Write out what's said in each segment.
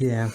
Witajcie.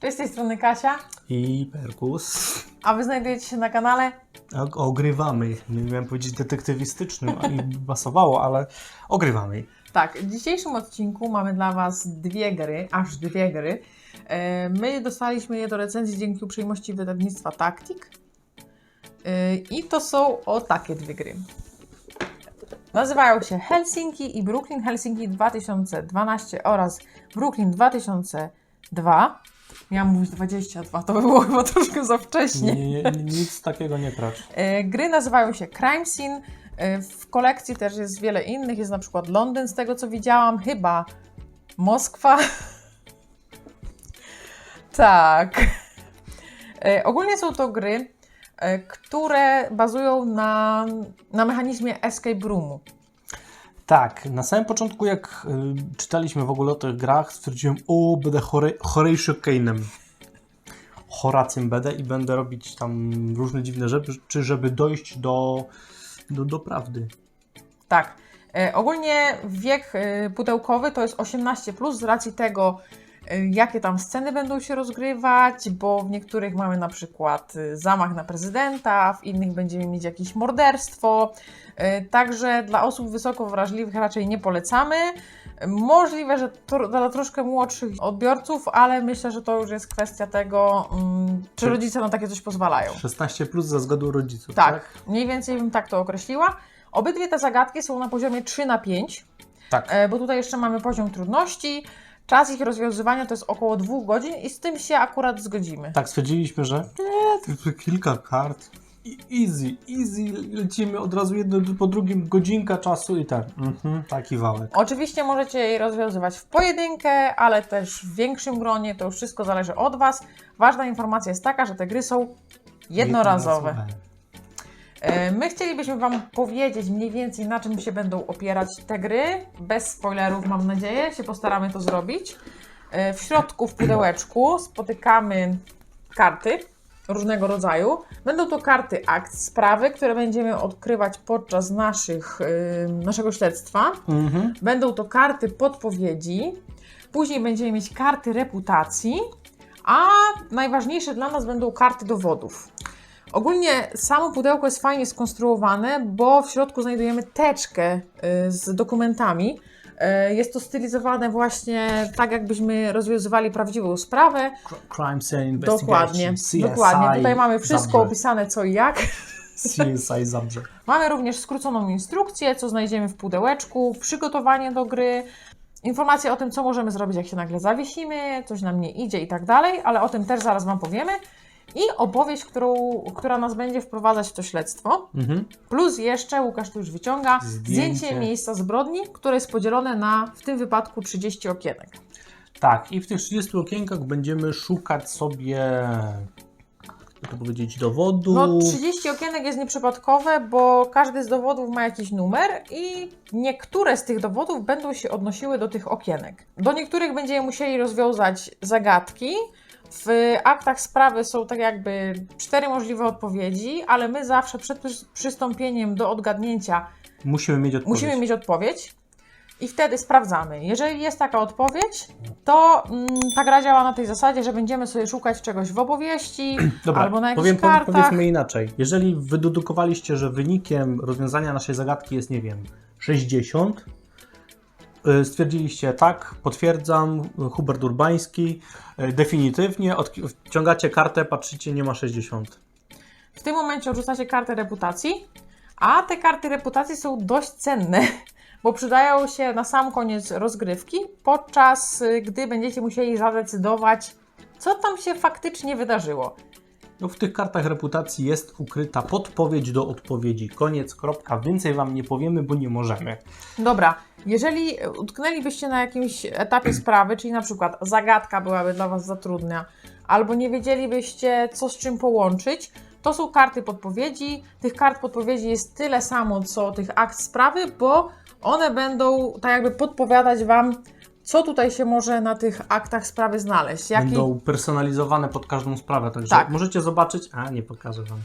Cześć, z tej strony Kasia, I Perkus. a wy znajdujecie się na kanale Og- Ogrywamy. Nie miałem powiedzieć detektywistycznym, a mi pasowało, ale ogrywamy. Tak, w dzisiejszym odcinku mamy dla Was dwie gry, aż dwie gry. E, My dostaliśmy je do recenzji dzięki uprzejmości wydawnictwa Tactic. E, I to są o takie dwie gry. Nazywają się Helsinki i Brooklyn Helsinki 2012 oraz Brooklyn 2002. Miałam mówić 22, to by było chyba troszkę za wcześnie. Nie, nie, nic takiego nie tracz. E, Gry nazywają się Crime Scene. E, W kolekcji też jest wiele innych. Jest na przykład Londyn, z tego co widziałam, chyba Moskwa. tak. E, Ogólnie są to gry, które bazują na, na mechanizmie escape roomu. Tak, na samym początku jak y, czytaliśmy w ogóle o tych grach, stwierdziłem, o, będę chory, chorejszy Kane'em. Horacym będę i będę robić tam różne dziwne rzeczy, żeby dojść do, do, do prawdy. Tak. E, Ogólnie wiek e, pudełkowy to jest 18 z racji tego, e, jakie tam sceny będą się rozgrywać, bo w niektórych mamy na przykład e, zamach na prezydenta, w innych będziemy mieć jakieś morderstwo. E, Także dla osób wysoko wrażliwych raczej nie polecamy. Możliwe, że to dla troszkę młodszych odbiorców, ale myślę, że to już jest kwestia tego, mm, czy Czy- rodzice na takie coś pozwalają. 16 plus za zgodą rodziców, Tak, tak? mniej więcej bym tak to określiła. Obydwie te zagadki są na poziomie 3 na 5, Tak. e, bo tutaj jeszcze mamy poziom trudności. Czas ich rozwiązywania to jest około 2 godzin i z tym się akurat zgodzimy. Tak, stwierdziliśmy, że nie, tylko kilka kart. I- Easy, easy, lecimy od razu jedno po drugim, godzinka czasu i tak. Mhm, taki wałek. Oczywiście możecie je rozwiązywać w pojedynkę, ale też w większym gronie, to już wszystko zależy od Was. Ważna informacja jest taka, że te gry są jednorazowe. E, My chcielibyśmy Wam powiedzieć mniej więcej na czym się będą opierać te gry. Bez spoilerów, mam nadzieję, się postaramy to zrobić. E, W środku, w pudełeczku, spotykamy karty różnego rodzaju. Będą to karty akt sprawy, które będziemy odkrywać podczas naszych, y, naszego śledztwa. Mhm. Będą to karty podpowiedzi. Później będziemy mieć karty reputacji, a najważniejsze dla nas będą karty dowodów. Ogólnie samo pudełko jest fajnie skonstruowane, bo w środku znajdujemy teczkę y, z dokumentami. Y, Jest to stylizowane właśnie tak, jakbyśmy rozwiązywali prawdziwą sprawę. Cr- Crime Scene Investigation, Dokładnie, CSI dokładnie. Tutaj mamy wszystko Zabrze. opisane co i jak. CSI Zabrze. Mamy również skróconą instrukcję, co znajdziemy w pudełeczku, przygotowanie do gry, informacje o tym, co możemy zrobić, jak się nagle zawiesimy, coś nam nie idzie i tak dalej, ale o tym też zaraz Wam powiemy. I opowieść, którą, która nas będzie wprowadzać w to śledztwo. Mhm. Plus jeszcze, Łukasz tu już wyciąga, Zdjęcie. zdjęcie miejsca zbrodni, które jest podzielone na w tym wypadku 30 okienek. Tak, i w tych 30 okienkach będziemy szukać sobie, to powiedzieć, dowodu. No 30 okienek jest nieprzypadkowe, bo każdy z dowodów ma jakiś numer i niektóre z tych dowodów będą się odnosiły do tych okienek. Do niektórych będziemy musieli rozwiązać zagadki. W aktach sprawy są tak jakby cztery możliwe odpowiedzi, ale my zawsze przed przy- przystąpieniem do odgadnięcia Musimy mieć odpowiedź. musimy mieć odpowiedź i wtedy sprawdzamy. Jeżeli jest taka odpowiedź, to mm, ta gra działa na tej zasadzie, że będziemy sobie szukać czegoś w opowieści Dobra, albo na jakichś powiem, kartach. powiedzmy inaczej. Jeżeli wydedukowaliście, że wynikiem rozwiązania naszej zagadki jest, nie wiem, 60, y, stwierdziliście tak, potwierdzam, Hubert Urbański, y, definitywnie, wciągacie kartę, patrzycie, nie ma 60. W tym momencie odrzucacie kartę reputacji, a te karty reputacji są dość cenne, bo przydają się na sam koniec rozgrywki, podczas y, gdy będziecie musieli zadecydować, co tam się faktycznie wydarzyło. No, w tych kartach reputacji jest ukryta podpowiedź do odpowiedzi. Koniec, kropka. Więcej Wam nie powiemy, bo nie możemy. Dobra, jeżeli utknęlibyście na jakimś etapie sprawy, czyli na przykład zagadka byłaby dla Was za trudna, albo nie wiedzielibyście, co z czym połączyć, to są karty podpowiedzi. Tych kart podpowiedzi jest tyle samo, co tych akt sprawy, bo one będą tak jakby podpowiadać Wam, co tutaj się może na tych aktach sprawy znaleźć. Jaki... Będą personalizowane pod każdą sprawę, także Tak. możecie zobaczyć. A, nie pokażę Wam.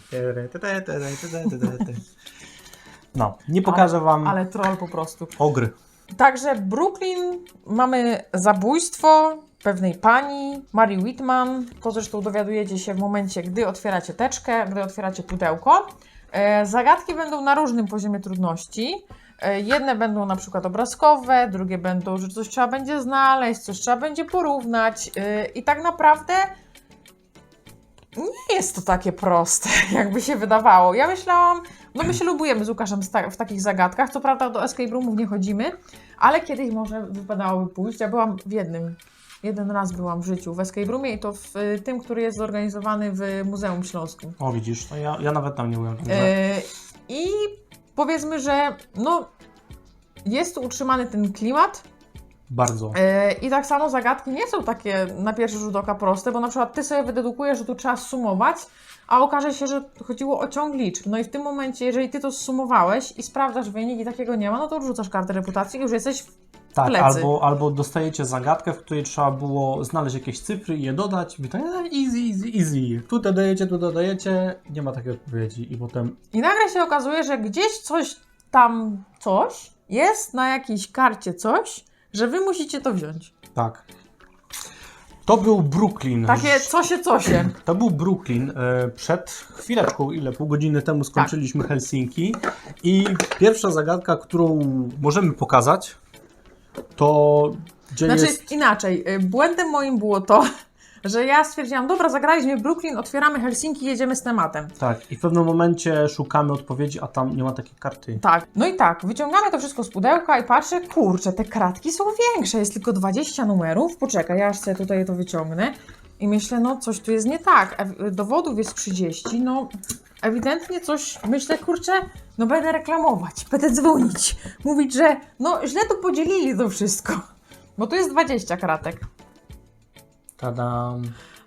No, nie pokażę Wam Ale troll po prostu. ogry. Także Brooklyn mamy zabójstwo, pewnej pani, Marii Whitman. To zresztą dowiadujecie się w momencie, gdy otwieracie teczkę, gdy otwieracie pudełko. E, zagadki będą na różnym poziomie trudności. E, Jedne będą na przykład obrazkowe, drugie będą, że coś trzeba będzie znaleźć, coś trzeba będzie porównać. e, I tak naprawdę nie jest to takie proste, jakby się wydawało. Ja myślałam, no my się lubujemy z Łukaszem w takich zagadkach. Co prawda do escape roomów nie chodzimy, ale kiedyś może wypadałoby pójść. Ja byłam w jednym, jeden raz byłam w życiu w escape roomie i to w y, tym, który jest zorganizowany w Muzeum Śląskim. O, widzisz, no ja, ja nawet tam nie. Także... E, I powiedzmy, że no jest tu utrzymany ten klimat, Bardzo. E, I tak samo zagadki nie są takie na pierwszy rzut oka proste, bo na przykład ty sobie wydedukujesz, że tu trzeba sumować, a okaże się, że chodziło o ciąg liczb. No i w tym momencie, jeżeli ty to sumowałeś i sprawdzasz wynik i takiego nie ma, no to odrzucasz kartę reputacji i już jesteś. Tak, plecy. albo, albo dostajecie zagadkę, w której trzeba było znaleźć jakieś cyfry i je dodać. I tak, "E, easy, easy, easy. Tu dodajecie, tu dodajecie. Nie ma takiej odpowiedzi. I potem I nagle się okazuje, że gdzieś coś tam, coś, jest na jakiejś karcie coś, że wy musicie to wziąć. tak. To był Brooklyn. Takie cosie, cosie. To był Brooklyn. E, Przed chwileczką, ile pół godziny temu skończyliśmy Helsinki. I pierwsza zagadka, którą możemy pokazać, to gdzie Znaczy jest. inaczej, y, błędem moim było to, że ja stwierdziłam, dobra, zagraliśmy Brooklyn, otwieramy Helsinki, jedziemy z tematem. Tak, i w pewnym momencie szukamy odpowiedzi, a tam nie ma takiej karty. Tak, no i tak, wyciągamy to wszystko z pudełka i patrzę, kurczę, te kratki są większe, jest tylko 20 numerów, poczekaj, ja aż sobie tutaj to wyciągnę i myślę, no coś tu jest nie tak, dowodów jest 30, no ewidentnie coś, myślę, kurczę, no będę reklamować, będę dzwonić, mówić, że no źle tu podzielili to wszystko, bo tu jest 20 kratek. Tadam.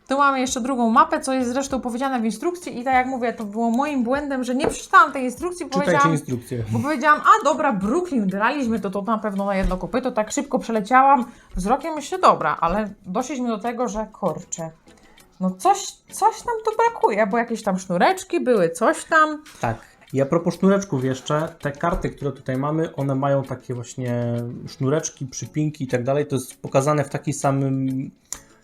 Tu mamy jeszcze drugą mapę, co jest zresztą powiedziane w instrukcji i tak jak mówię, to było moim błędem, że nie przeczytałam tej instrukcji, Czytajcie powiedziałam, instrukcję. bo powiedziałam, a dobra, Brooklyn, graliśmy, to to na pewno na jedno kopyto, tak szybko przeleciałam wzrokiem, myślę, dobra, ale doszliśmy do tego, że kurczę, no coś, coś nam tu brakuje, bo jakieś tam sznureczki były, coś tam, Tak. I a propos sznureczków jeszcze, te karty, które tutaj mamy, one mają takie właśnie sznureczki, przypinki i tak dalej. To jest pokazane w taki samym.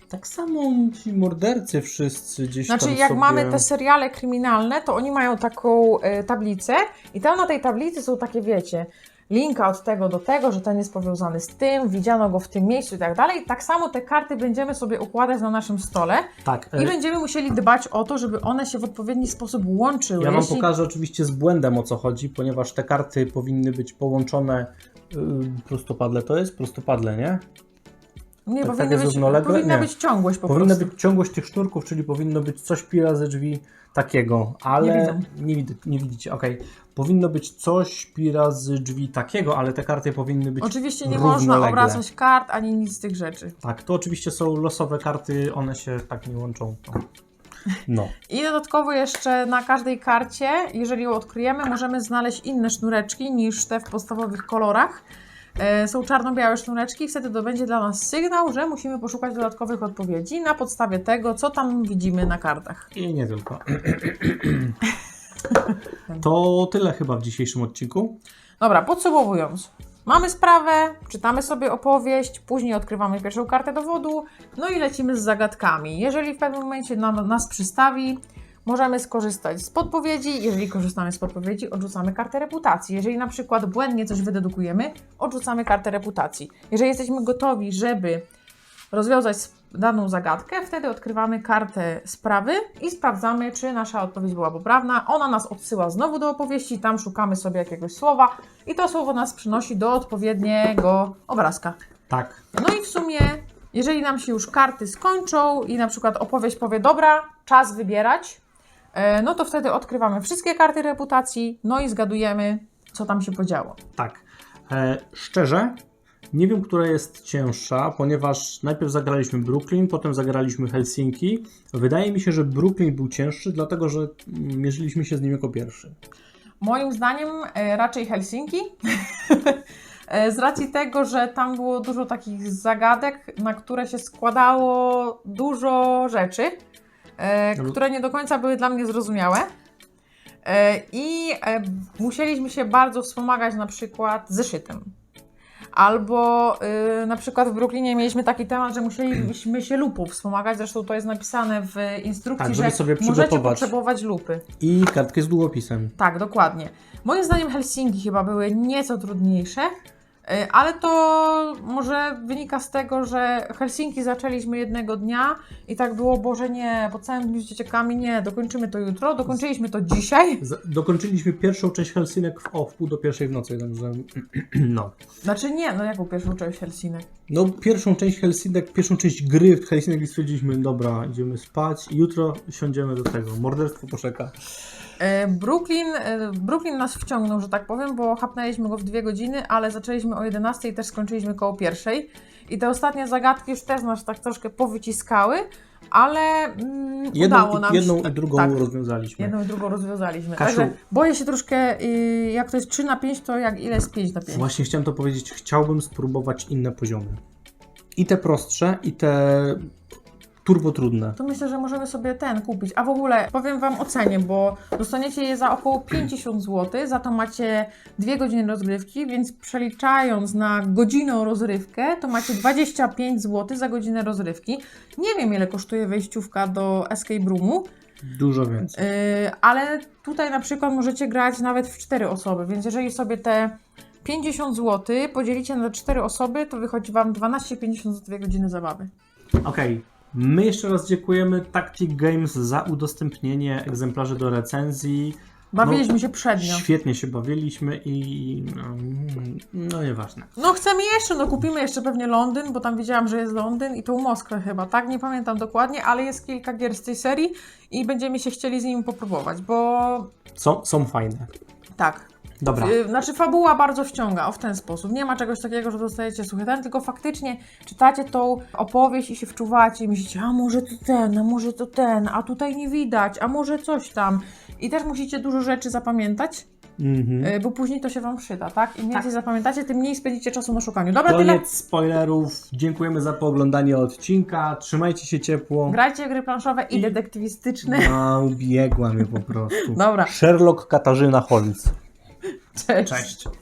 Tak samo ci mordercy wszyscy gdzieś Znaczy, tam jak sobie... mamy te seriale kryminalne, to oni mają taką e, tablicę i tam na tej tablicy są takie, wiecie, linka od tego do tego, że ten jest powiązany z tym, widziano go w tym miejscu i tak dalej. Tak samo te karty będziemy sobie układać na naszym stole Tak. i e, będziemy musieli dbać o to, żeby one się w odpowiedni sposób łączyły. Ja Wam Jeśli- pokażę oczywiście z błędem o co chodzi, ponieważ te karty powinny być połączone. Yy, prostopadle to jest? Prostopadle, nie? Nie, tak- powinny takie być, powinna Nie. być ciągłość po Powinna prostu. być ciągłość tych sznurków, czyli powinno być coś pi razy drzwi takiego, ale Nie widzą. nie, widzę, nie widzicie, okej. Powinno być coś pi razy drzwi takiego, ale te karty powinny być Oczywiście nie równolegle. można obracać kart ani nic z tych rzeczy. Tak, to oczywiście są losowe karty, one się tak nie łączą. No, I dodatkowo jeszcze na każdej karcie, jeżeli ją odkryjemy, możemy znaleźć inne sznureczki niż te w podstawowych kolorach. E, są czarno-białe sznureczki, wtedy to będzie dla nas sygnał, że musimy poszukać dodatkowych odpowiedzi na podstawie tego, co tam widzimy na kartach. i nie tylko. To tyle chyba w dzisiejszym odcinku. Dobra, podsumowując. Mamy sprawę, czytamy sobie opowieść, później odkrywamy pierwszą kartę dowodu, no i lecimy z zagadkami. Jeżeli w pewnym momencie nam, nas przystawi, możemy skorzystać z podpowiedzi. Jeżeli korzystamy z podpowiedzi, odrzucamy kartę reputacji. Jeżeli na przykład błędnie coś wydedukujemy, odrzucamy kartę reputacji. Jeżeli jesteśmy gotowi, żeby rozwiązać daną zagadkę, wtedy odkrywamy kartę sprawy i sprawdzamy, czy nasza odpowiedź była poprawna. Ona nas odsyła znowu do opowieści, tam szukamy sobie jakiegoś słowa i to słowo nas przynosi do odpowiedniego obrazka. Tak, No i w sumie, jeżeli nam się już karty skończą i na przykład opowieść powie, dobra, czas wybierać, no to wtedy odkrywamy wszystkie karty reputacji, no i zgadujemy, co tam się podziało. tak. E, szczerze, nie wiem, która jest cięższa, ponieważ najpierw zagraliśmy Brooklyn, potem zagraliśmy Helsinki. Wydaje mi się, że Brooklyn był cięższy, dlatego że mm, mierzyliśmy się z nim jako pierwszy. Moim zdaniem e, raczej Helsinki. E, Z racji tego, że tam było dużo takich zagadek, na które się składało dużo rzeczy, e, które nie do końca były dla mnie zrozumiałe. E, I e, musieliśmy się bardzo wspomagać na przykład zeszytem. Albo y, na przykład w Brooklynie mieliśmy taki temat, że musieliśmy się lupów wspomagać. Zresztą to jest napisane w instrukcji, Tak, żeby że sobie możecie przygotować. potrzebować lupy. I kartkę z długopisem. Tak, dokładnie. Moim zdaniem Helsinki chyba były nieco trudniejsze, ale to może wynika z tego, że Helsinki zaczęliśmy jednego dnia i tak było, Boże nie, po całym dniu z dzieciakami nie, dokończymy to jutro, dokończyliśmy to dzisiaj. Z- Dokończyliśmy pierwszą część Helsinek w, o, w pół do pierwszej w nocy, także no. Znaczy nie, no jaką pierwszą część Helsinek? No pierwszą część Helsinek, pierwszą część gry w Helsinek i stwierdziliśmy, dobra, idziemy spać i jutro siądziemy do tego. Morderstwo poczeka. E, Brooklyn, e, Brooklyn nas wciągnął, że tak powiem, bo chapnęliśmy go w dwie godziny, ale zaczęliśmy o 11 i też skończyliśmy koło pierwszej. I te ostatnie zagadki już też nas tak troszkę powyciskały, ale mm, Jedną, udało nam i, jedną się. i drugą tak, rozwiązaliśmy. jedną i drugą rozwiązaliśmy. Kasiu. Także boję się troszkę, y, jak to jest 3 na 5, to jak ile jest 5 na 5? Właśnie chciałem to powiedzieć, chciałbym spróbować inne poziomy. I te prostsze, i te turbo trudne. To myślę, że możemy sobie ten kupić. A w ogóle powiem Wam o cenie, bo dostaniecie je za około 50 zł, za to macie 2 godziny rozgrywki, więc przeliczając na godzinę rozrywkę, to macie 25 zł za godzinę rozrywki. Nie wiem, ile kosztuje wejściówka do Escape Roomu, Dużo więcej. yy, ale tutaj na przykład możecie grać nawet w 4 osoby, więc jeżeli sobie te 50 zł podzielicie na 4 osoby, to wychodzi Wam 12,50 za 2 godziny zabawy. Okej. My jeszcze raz dziękujemy Tactic Games za udostępnienie egzemplarzy do recenzji. Bawiliśmy się przednio. Świetnie się bawiliśmy i no, no nieważne. No chcemy jeszcze, no kupimy jeszcze pewnie Londyn, bo tam widziałam, że jest Londyn i tą Moskwę chyba, tak? Nie pamiętam dokładnie, ale jest kilka gier z tej serii i będziemy się chcieli z nimi popróbować, bo Są, są fajne. tak. Dobra. Y, Znaczy fabuła bardzo wciąga, o w ten sposób. Nie ma czegoś takiego, że dostajecie suchy ten, tylko faktycznie czytacie tą opowieść i się wczuwacie i myślicie, a może to ten, a może to ten, a tutaj nie widać, a może coś tam. I też musicie dużo rzeczy zapamiętać, Mhm. y, bo później to się Wam przyda, tak? Im więcej zapamiętacie, tym mniej spędzicie czasu na szukaniu. Dobra, tyle. Koniec spoilerów. Dziękujemy za pooglądanie odcinka. Trzymajcie się ciepło. Grajcie gry planszowe i I- detektywistyczne. A, ubiegła mnie po prostu. Dobra, Sherlock Katarzyna Holmes. Cześć. Cześć.